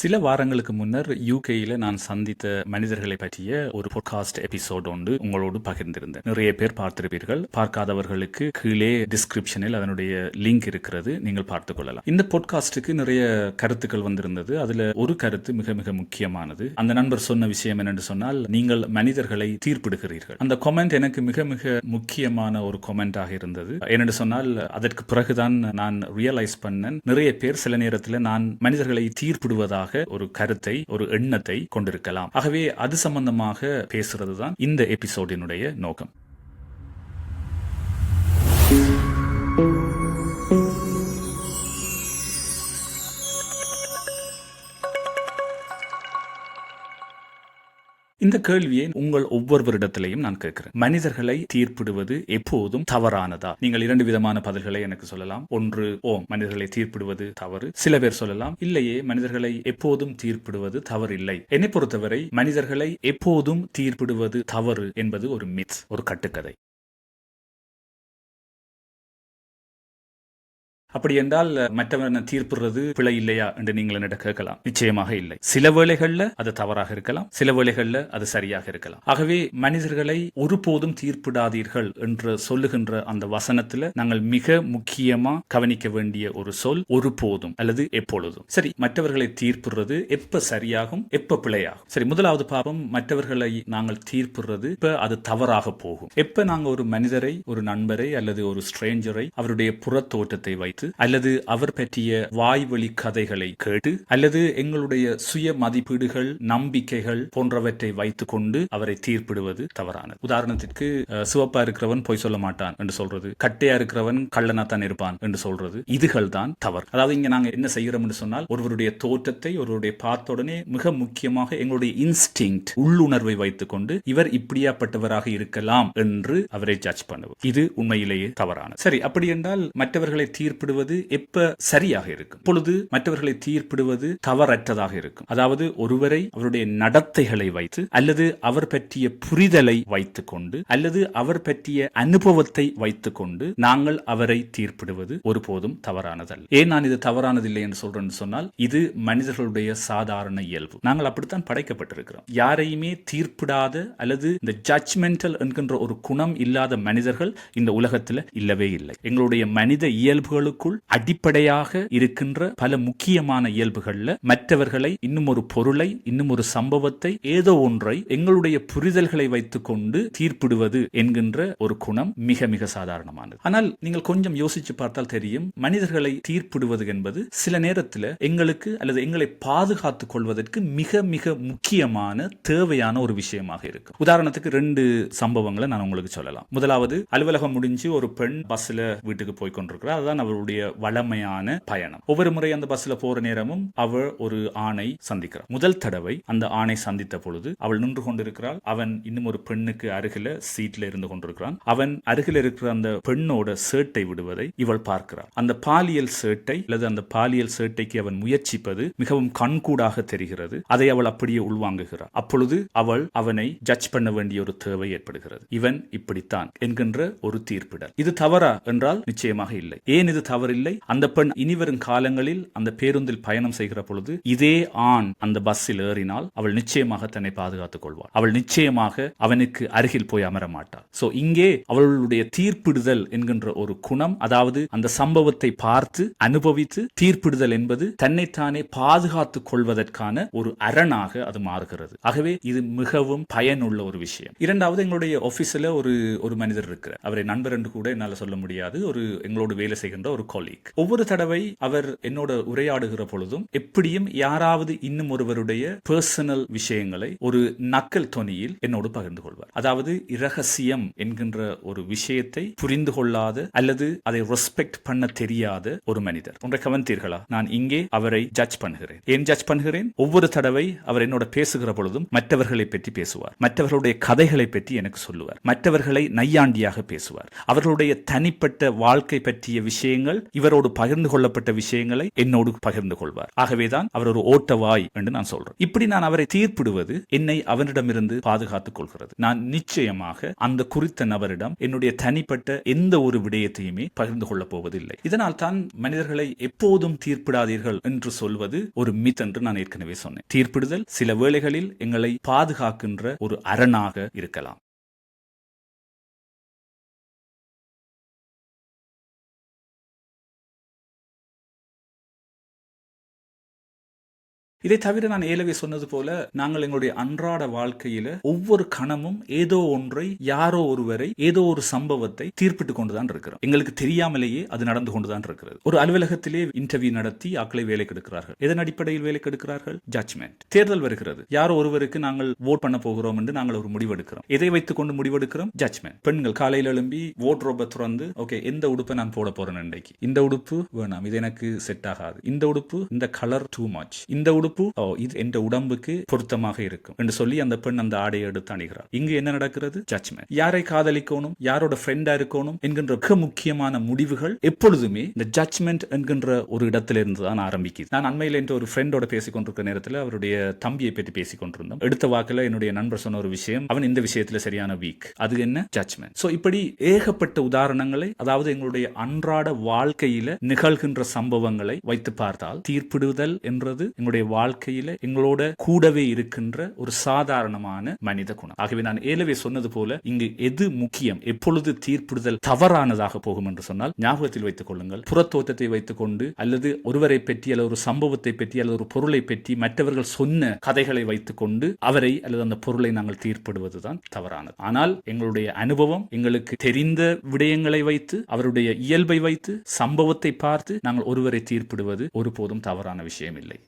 சில வாரங்களுக்கு முன்னர் யூகேயில நான் சந்தித்த மனிதர்களை பற்றிய ஒரு பாட்காஸ்ட் எபிசோட் ஒன்று உங்களோடு பகிர்ந்திருந்தேன். நிறைய பேர் பார்த்திருப்பீர்கள். பார்க்காதவர்களுக்கு கீழே டிஸ்கிரிப்ஷனில் அதனுடைய லிங்க் இருக்கிறது. நீங்கள் பார்த்துக் கொள்ளலாம். இந்த பாட்காஸ்டுக்கு நிறைய கருத்துக்கள் வந்திருந்தது. அதுல ஒரு கருத்து மிக மிக முக்கியமானது. அந்த நண்பர் சொன்ன விஷயம் என்னென்று சொன்னால் நீங்கள் மனிதர்களை தீர்ப்பிடுகிறீர்கள். அந்த கொமெண்ட் எனக்கு மிக மிக முக்கியமான ஒரு கொமெண்டாக இருந்தது. என்னென்று சொன்னால் அதற்கு பிறகுதான் நான் ரியலைஸ் பண்ணேன். நிறைய பேர் சில நேரத்தில் நான் மனிதர்களை தீர்ப்பிடுவதாக ஒரு கருத்தை ஒரு எண்ணத்தை கொண்டிருக்கலாம். ஆகவே அது சம்பந்தமாக பேசுறதுதான் இந்த எபிசோடினுடைய நோக்கம். இந்த கேள்வியை உங்கள் ஒவ்வொருவரிடத்திலையும் நான் கேட்கிறேன். மனிதர்களை தீர்ப்பிடுவது எப்போதும் தவறானதா? நீங்கள் இரண்டு விதமான பதில்களை எனக்கு சொல்லலாம். ஒன்று ஓ மனிதர்களை தீர்ப்பிடுவது தவறு. சில பேர் சொல்லலாம் இல்லையே மனிதர்களை எப்போதும் தீர்ப்பிடுவது தவறில்லை. என்னை பொறுத்தவரை மனிதர்களை எப்போதும் தீர்ப்பிடுவது தவறு என்பது ஒரு மித் ஒரு கட்டுக்கதை. அப்படி என்றால் மற்றவனை தீர்ப்புறது பிழை இல்லையா? என்று நீங்கள் என்னிடம் கேட்கலாம். நிச்சயமாக இல்லை. சில வேளைகள்ல அது தவறாக இருக்கலாம். சில வேளைகள்ல அது சரியாக இருக்கலாம். ஆகவே மனிதர்களை ஒருபோதும் தீர்ப்பிடாதீர்கள் என்று சொல்லுகின்ற அந்த வசனத்துல நாங்கள் மிக முக்கியமா கவனிக்க வேண்டிய ஒரு சொல் ஒருபோதும் அல்லது எப்பொழுதும். சரி மற்றவர்களை தீர்ப்புறது எப்ப சரியாகும்? எப்ப பிழையாகும்? சரி முதலாவது பாவம் மற்றவர்களை நாங்கள் தீர்ப்புறது இப்ப அது தவறாக போகும். எப்ப நாங்க ஒரு மனிதரை ஒரு நண்பரை அல்லது ஒரு ஸ்ட்ரேஞ்சரை அவருடைய புறத்தோட்டத்தை வைத்து பார்த்து அல்லது அவர் பற்றிய வாய்வழி கதைகளை கேட்டு அல்லது எங்களுடைய சுய மதிப்பீடுகள் நம்பிக்கைகள் போன்றவற்றை வைத்துக் கொண்டு அவரை தீர்ப்பிடுவது தவறானது. உதாரணத்திற்கு சிவப்பா இருக்கிறவன் பொய் சொல்ல மாட்டான் என்று சொல்றது கட்டையா இருக்கிறவன் கள்ளனா தான் இருப்பான் என்று சொல்றது இதுகள் தான் தவறு. அதாவது இங்க நாங்க என்ன செய்கிறோம் என்று சொன்னால் ஒருவருடைய தோற்றத்தை ஒருவருடைய பார்த்த உடனே மிக முக்கியமாக எங்களுடைய இன்ஸ்டிங் உள்ளுணர்வை வைத்துக் கொண்டு இவர் இப்படியாப்பட்டவராக இருக்கலாம் என்று அவரை ஜட்ஜ் பண்ணுவோம். இது உண்மையிலேயே தவறானது. சரி அப்படி என்றால் மற்றவர்களை தீர்ப்பிடு தீர்ப்பிடுவது எப்ப சரியாக இருக்கும்? பொழுது மற்றவர்களை தீர்ப்பிடுவது தவறற்றதாக இருக்கும். அதாவது ஒருவரை அவருடைய நடத்தைகளை வைத்து அல்லது அவர் பற்றிய புரிதலை வைத்துக் கொண்டு அல்லது அவர் பற்றிய அனுபவத்தை வைத்துக் கொண்டு நாங்கள் அவரை தீர்ப்பிடுவது ஒருபோதும் தவறானதல்ல. ஏன் நான் இது தவறானதில்லை என்று சொல்றேன்னு சொன்னால் இது மனிதர்களுடைய சாதாரண இயல்பு. நாங்கள் அப்படித்தான் படைக்கப்பட்டிருக்கிறோம். யாரையுமே தீர்ப்பிடாத அல்லது இந்த ஜட்ஜ்மெண்டல் என்கின்ற ஒரு குணம் இல்லாத மனிதர்கள் இந்த உலகத்தில் இல்லவே இல்லை. எங்களுடைய மனித இயல்புகளுக்கு இயல்புகளுக்குள் அடிப்படையாக இருக்கின்ற பல முக்கியமான இயல்புகள்ல மற்றவர்களை இன்னும் ஒரு பொருளை இன்னும் ஒரு சம்பவத்தை ஏதோ ஒன்றை எங்களுடைய புரிதல்களை வைத்துக் கொண்டு தீர்ப்பிடுவது என்கின்ற ஒரு குணம் மிக மிக சாதாரணமானது. ஆனால் நீங்கள் கொஞ்சம் யோசிச்சு பார்த்தால் தெரியும் மனிதர்களை தீர்ப்பிடுவது என்பது சில நேரத்தில் எங்களுக்கு அல்லது எங்களை பாதுகாத்துக் கொள்வதற்கு மிக மிக முக்கியமான தேவையான ஒரு விஷயமாக இருக்கு உதாரணத்துக்கு ரெண்டு சம்பவங்களை நான் உங்களுக்கு சொல்லலாம். முதலாவது அலுவலகம் முடிஞ்சு ஒரு பெண் பஸ்ல வீட்டுக்கு போய் கொண்டிருக்கிறார். அதுதான் அவருடைய வளமையான பயணம். ஒவ்வொரு முறை அந்த பஸ்ல போற நேரமும் அவள் ஒரு ஆணை சந்திக்கிறார் முதல் தடவை அந்த ஆணை சந்தித்த பொழுது அவள் நின்று கொண்டிருக்கிறாள். அவன் இன்னும் ஒரு பெண்ணுக்கு அருகில சீட்ல இருந்து கொண்டிருக்கிறான். அவன் அருகில் இருக்கிற அந்த பெண்ணோட சேட்டை விடுவதை இவள் பார்க்கிறாள். அந்த பாலியல் சேட்டை அல்லது அந்த பாலியல் சேட்டைக்கு அவன் முயற்சிப்பது மிகவும் கண்கூடாக தெரிகிறது. அதை அவள் அப்படியே உள்வாங்குகிறாள். அப்பொழுது அவள் அவனை ஜட்ஜ் பண்ண வேண்டிய ஒரு தேவை ஏற்படுகிறது. இவன் இப்படித்தான் என்கின்ற ஒரு தீர்ப்பிடல். இது தவறா? என்றால் நிச்சயமாக இல்லை. ஏன் இது தவறில்லை அந்த பெண் இனிவரும் காலங்களில் அந்த பேருந்தில் பயணம் செய்கிற பொழுது இதே ஆண் அந்த பஸ்ஸில் ஏறினால் அவள் நிச்சயமாக தன்னை பாதுகாத்துக் கொள்வாள். அவள் நிச்சயமாக அவனுக்கு அருகில் போய் அமர மாட்டாள். சோ இங்கே அவளுடைய தீர்ப்பிடுதல் என்கின்ற ஒரு குணம் அதாவது அந்த சம்பவத்தை பார்த்து அனுபவித்து தீர்ப்பிடுதல் என்பது தன்னைத்தானே பாதுகாத்துக் கொள்வதற்கான ஒரு அரணாக அது மாறுகிறது. ஆகவே இது மிகவும் பயனுள்ள ஒரு விஷயம். இரண்டாவது எங்களுடைய ஆபீஸ்ல ஒரு ஒரு மனிதர் இருக்கிறார். அவரை நண்பர் என்று கூட என்னால் சொல்ல முடியாது. ஒரு எங்களோடு வேலை செய்கின்ற ஒரு கொலீக் ஒவ்வொரு தடவை அவர் என்னோட உரையாடுகிற பொழுதும் எப்படியும் யாராவது இன்னும் ஒருவருடைய பர்சனல் விஷயங்களை ஒரு நக்கல் தொனியில் என்னோடு பகிர்ந்து கொள்வார். அதாவது இரகசியம் என்கின்ற ஒரு விஷயத்தை புரிந்து கொள்ளாத அல்லது அதை ரெஸ்பெக்ட் பண்ண தெரியாத ஒரு மனிதர். ஒன்றை கவனித்தீர்களா? நான் இங்கே அவரை ஜட்ஜ் பண்ணுகிறேன். ஏன் ஜட்ஜ் பண்ணுகிறேன்? ஒவ்வொரு தடவை அவர் என்னோட பேசுகிற பொழுதும் மற்றவர்களை பற்றி பேசுவார். மற்றவர்களுடைய கதைகளை பற்றி எனக்கு சொல்லுவார். மற்றவர்களை நையாண்டியாக பேசுவார். அவர்களுடைய தனிப்பட்ட வாழ்க்கை பற்றிய விஷயங்கள் விஷயங்கள் இவரோடு பகிர்ந்து கொள்ளப்பட்ட விஷயங்களை என்னோடு பகிர்ந்து கொள்வார். ஆகவேதான் அவர் ஒரு ஓட்டவாய் என்று நான் சொல்றேன். இப்படி நான் அவரை தீர்ப்பிடுவது என்னை அவனிடமிருந்து பாதுகாத்துக் கொள்கிறது. நான் நிச்சயமாக அந்த குறித்த நபரிடம் என்னுடைய தனிப்பட்ட எந்த ஒரு விடயத்தையுமே பகிர்ந்து கொள்ளப் போவதில்லை. இதனால் தான் மனிதர்களை எப்போதும் தீர்ப்பிடாதீர்கள் என்று சொல்வது ஒரு மித் என்று நான் ஏற்கனவே சொன்னேன். தீர்ப்பிடுதல் சில வேளைகளில் எங்களை பாதுகாக்கின்ற ஒரு அரணாக இருக்கலாம். இதை தவிர நான் ஏலவே சொன்னது போல நாங்கள் எங்களுடைய அன்றாட வாழ்க்கையில ஒவ்வொரு கணமும் ஏதோ ஒன்றை யாரோ ஒருவரை ஏதோ ஒரு சம்பவத்தை தீர்ப்பிட்டு கொண்டுதான் இருக்கிறோம். எங்களுக்கு தெரியாமலேயே அது நடந்து கொண்டுதான் இருக்கிறது. ஒரு அலுவலகத்திலே இன்டர்வியூ நடத்தி ஆக்களை வேலை கெடுக்கிறார்கள். எதன் அடிப்படையில் வேலை கெடுக்கிறார்கள்? ஜட்ஜ்மெண்ட் தேர்தல் வருகிறது. யாரோ ஒருவருக்கு நாங்கள் ஓட் பண்ண போகிறோம் என்று நாங்கள் ஒரு முடிவெடுக்கிறோம் எதை வைத்துக் கொண்டு முடிவெடுக்கிறோம் ஜட்ஜ்மெண்ட் பெண்கள் காலையில் எழும்பி ஓட் ரோப திறந்து ஓகே எந்த உடுப்பை நான் போட போறேன் இன்றைக்கு. இந்த உடுப்பு வேணாம் இது எனக்கு செட் ஆகாது. இந்த உடுப்பு இந்த கலர் டூ மச் இந்த உடுப்பு ஓ இது என்ற உடம்புக்கு பொருத்தமாக இருக்கும் என்று சொல்லி அந்த பெண் அந்த ஆடையை எடுத்து அணிகிறார் இங்கு என்ன நடக்கிறது? ஜட்ஜ்மெண்ட் யாரை காதலிக்கணும்? யாரோட ஃப்ரெண்டா இருக்கணும்? என்கின்ற மிக முக்கியமான முடிவுகள் எப்பொழுதுமே இந்த ஜட்ஜ்மெண்ட் என்கின்ற ஒரு இடத்திலிருந்து தான் ஆரம்பிக்குது. நான் அண்மையில் என்ற ஒரு ஃப்ரெண்டோட பேசிக்கொண்டிருக்கிற நேரத்தில் அவருடைய தம்பியை பற்றி பேசிக்கொண்டிருந்தோம் எடுத்த வாக்கில் என்னுடைய நண்பர் சொன்ன ஒரு விஷயம் அவன் இந்த விஷயத்தில் சரியான வீக் அது என்ன? ஜட்ஜ்மெண்ட் ஸோ இப்படி ஏகப்பட்ட உதாரணங்களை அதாவது எங்களுடைய அன்றாட வாழ்க்கையில நிகழ்கின்ற சம்பவங்களை வைத்து பார்த்தால் தீர்ப்பிடுதல் என்றது எங்களுடைய வாழ்க்கையில எங்களோட கூடவே இருக்கின்ற ஒரு சாதாரணமான மனித குணம். ஆகவே நான் ஏலவே சொன்னது போல இங்கு எது முக்கியம் எப்பொழுது தீர்ப்பிடுதல் தவறானதாக போகும் என்று சொன்னால் ஞாபகத்தில் வைத்துக் கொள்ளுங்கள். புறத்தோட்டத்தை வைத்துக் கொண்டு அல்லது ஒருவரை பற்றி அல்லது ஒரு சம்பவத்தை பற்றி அல்லது ஒரு பொருளை பற்றி மற்றவர்கள் சொன்ன கதைகளை வைத்துக் கொண்டு அவரை அல்லது அந்த பொருளை நாங்கள் தீர்ப்பிடுவதுதான் தவறானது. ஆனால் எங்களுடைய அனுபவம் எங்களுக்கு தெரிந்த விடயங்களை வைத்து அவருடைய இயல்பை வைத்து சம்பவத்தை பார்த்து நாங்கள் ஒருவரை தீர்ப்பிடுவது ஒருபோதும் தவறான விஷயம் இல்லை